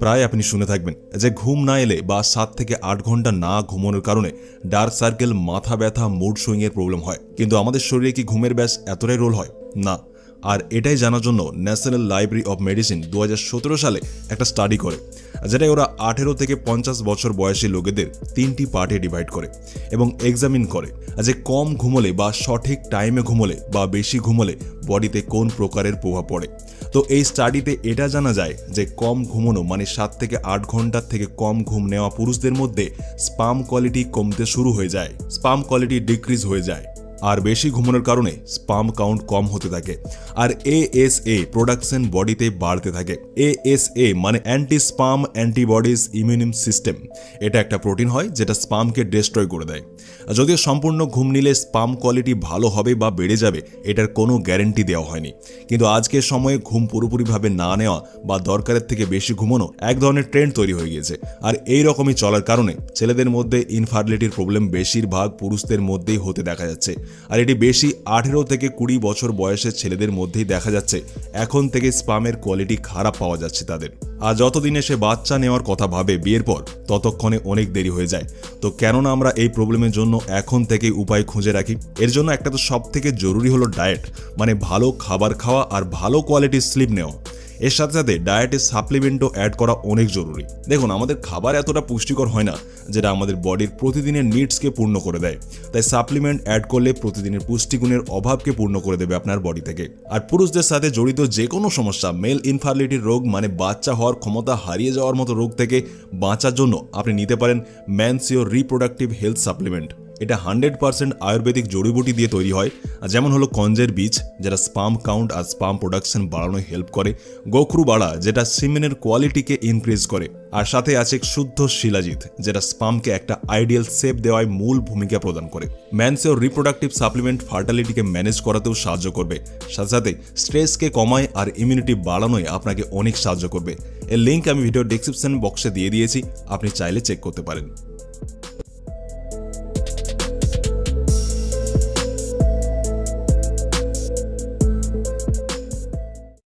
প্রায় আপনি শুনে থাকবেন যে ঘুম না এলে বা সাত থেকে আট ঘণ্টা না ঘুমানোর কারণে ডার্ক সার্কেল, মাথা ব্যথা মুড সুইংয়ের প্রবলেম হয়। কিন্তু আমাদের শরীরে কি ঘুমের ব্যাস এতটাই রোল হয়? না। আর এটাই জানার জন্য ন্যাশনাল লাইব্রেরি অফ মেডিসিন দু হাজার সতেরো সালে একটা স্টাডি করে যেটাই ওরা আঠেরো থেকে পঞ্চাশ বছর বয়সী লোকেদের তিনটি পার্টে ডিভাইড করে এবং এক্সামিন করে যে কম ঘুমোলে বা সঠিক টাইমে ঘুমোলে বা বেশি ঘুমোলে বডিতে কোন প্রকারের প্রভাব পড়ে। তো এই স্টাডিতে এটা জানা যায় যে কম ঘুমোনো মানে সাত থেকে আট ঘণ্টার থেকে কম ঘুম নেওয়া পুরুষদের মধ্যে স্পাম কোয়ালিটি কমতে শুরু হয়ে যায় স্পাম কোয়ালিটি ডিক্রিজ হয়ে যায়। আর বেশি ঘুমানোর কারণে স্পাম কাউন্ট কম হতে থাকে। আর এএসএ প্রোডাকশন বডিতে বাড়তে থাকে। এএসএ মানে anti sperm antibodies immune system. এটা একটা প্রোটিন হয় যেটা স্পামকে ডিস্ট্রয় করে দেয়। যদিও সম্পূর্ণ ঘুম নিলে স্পাম কোয়ালিটি ভালো হবে বা বেড়ে যাবে, এটার কোনো গ্যারেন্টি দেওয়া হয়নি। কিন্তু আজকের সময়ে ঘুম পুরোপুরিভাবে না নেওয়া বা দরকারের থেকে বেশি ঘুমানো এক ধরনের ট্রেন্ড তৈরি হয়ে গিয়েছে। আর এই রকমই চলার কারণে ছেলেদের মধ্যে ইনফার্টিলিটির প্রবলেম বেশিরভাগ পুরুষদের মধ্যেই হতে দেখা যাচ্ছে। আর এটি বেশি আঠেরো থেকে কুড়ি বছর বয়সের ছেলেদের মধ্যেই দেখা যাচ্ছে। এখন থেকে স্পামের কোয়ালিটি খারাপ পাওয়া যাচ্ছে তাদের। আর যতদিনে সে বাচ্চা নেওয়ার কথা ভাবে বিয়ের পর, ততক্ষণে অনেক দেরি হয়ে যায়। তো কেননা আমরা এই প্রবলেমের জন্য এখন থেকে উপায় খুঁজে রাখি। এর জন্য একটা তো সব থেকে জরুরি হলো ডায়েট মানে ভালো খাবার খাওয়া আর ভালো কোয়ালিটির স্লিপ নেওয়া। এর সাথে সাথে ডায়েটে সাপ্লিমেন্টও অ্যাড করা অনেক জরুরি। দেখুন, আমাদের খাবার এতটা পুষ্টিকর হয় না, যেটা আমাদের বডির প্রতিদিনের নিডসকে পূর্ণ করে দেয়। তাই সাপ্লিমেন্ট অ্যাড করলে প্রতিদিনের পুষ্টিগুণের অভাবকে পূর্ণ করে দেবে আপনার বডি থেকে। আর পুরুষদের সাথে জড়িত যে কোনো সমস্যা মেল ইনফার্টিলিটির রোগ মানে বাচ্চা হওয়ার ক্ষমতা হারিয়ে যাওয়ার মতো রোগ থেকে বাঁচার জন্য আপনি নিতে পারেন ম্যানসিওর রিপ্রোডাক্টিভ হেলথ সাপ্লিমেন্ট এটা হান্ড্রেড পার্সেন্ট আয়ুর্বেদিক জড়িবুটি দিয়ে তৈরি হয় যেমন হলো কঞ্জের বীজ, যেটা স্পাম কাউন্ট আর স্পাম প্রোডাকশন বাড়ানোয় হেল্প করে গোখরু বাড়া যেটা সিমেনের কোয়ালিটিকে ইনক্রিজ করে, আর সাথে আছে শুদ্ধ শিলাজিৎ, যেটা স্পামকে একটা আইডিয়াল সেপ দেওয়ায় মূল ভূমিকা প্রদান করে। ম্যানসেও রিপ্রোডাক্টিভ সাপ্লিমেন্ট ফার্টালিটিকে ম্যানেজ করাতেও সাহায্য করবে, সাথে সাথে স্ট্রেসকে কমায় আর ইমিউনিটি বাড়ানোয় আপনাকে অনেক সাহায্য করবে। এর লিঙ্ক আমি ভিডিও ডিসক্রিপশন বক্সে দিয়ে দিয়েছি, আপনি চাইলে চেক করতে পারেন।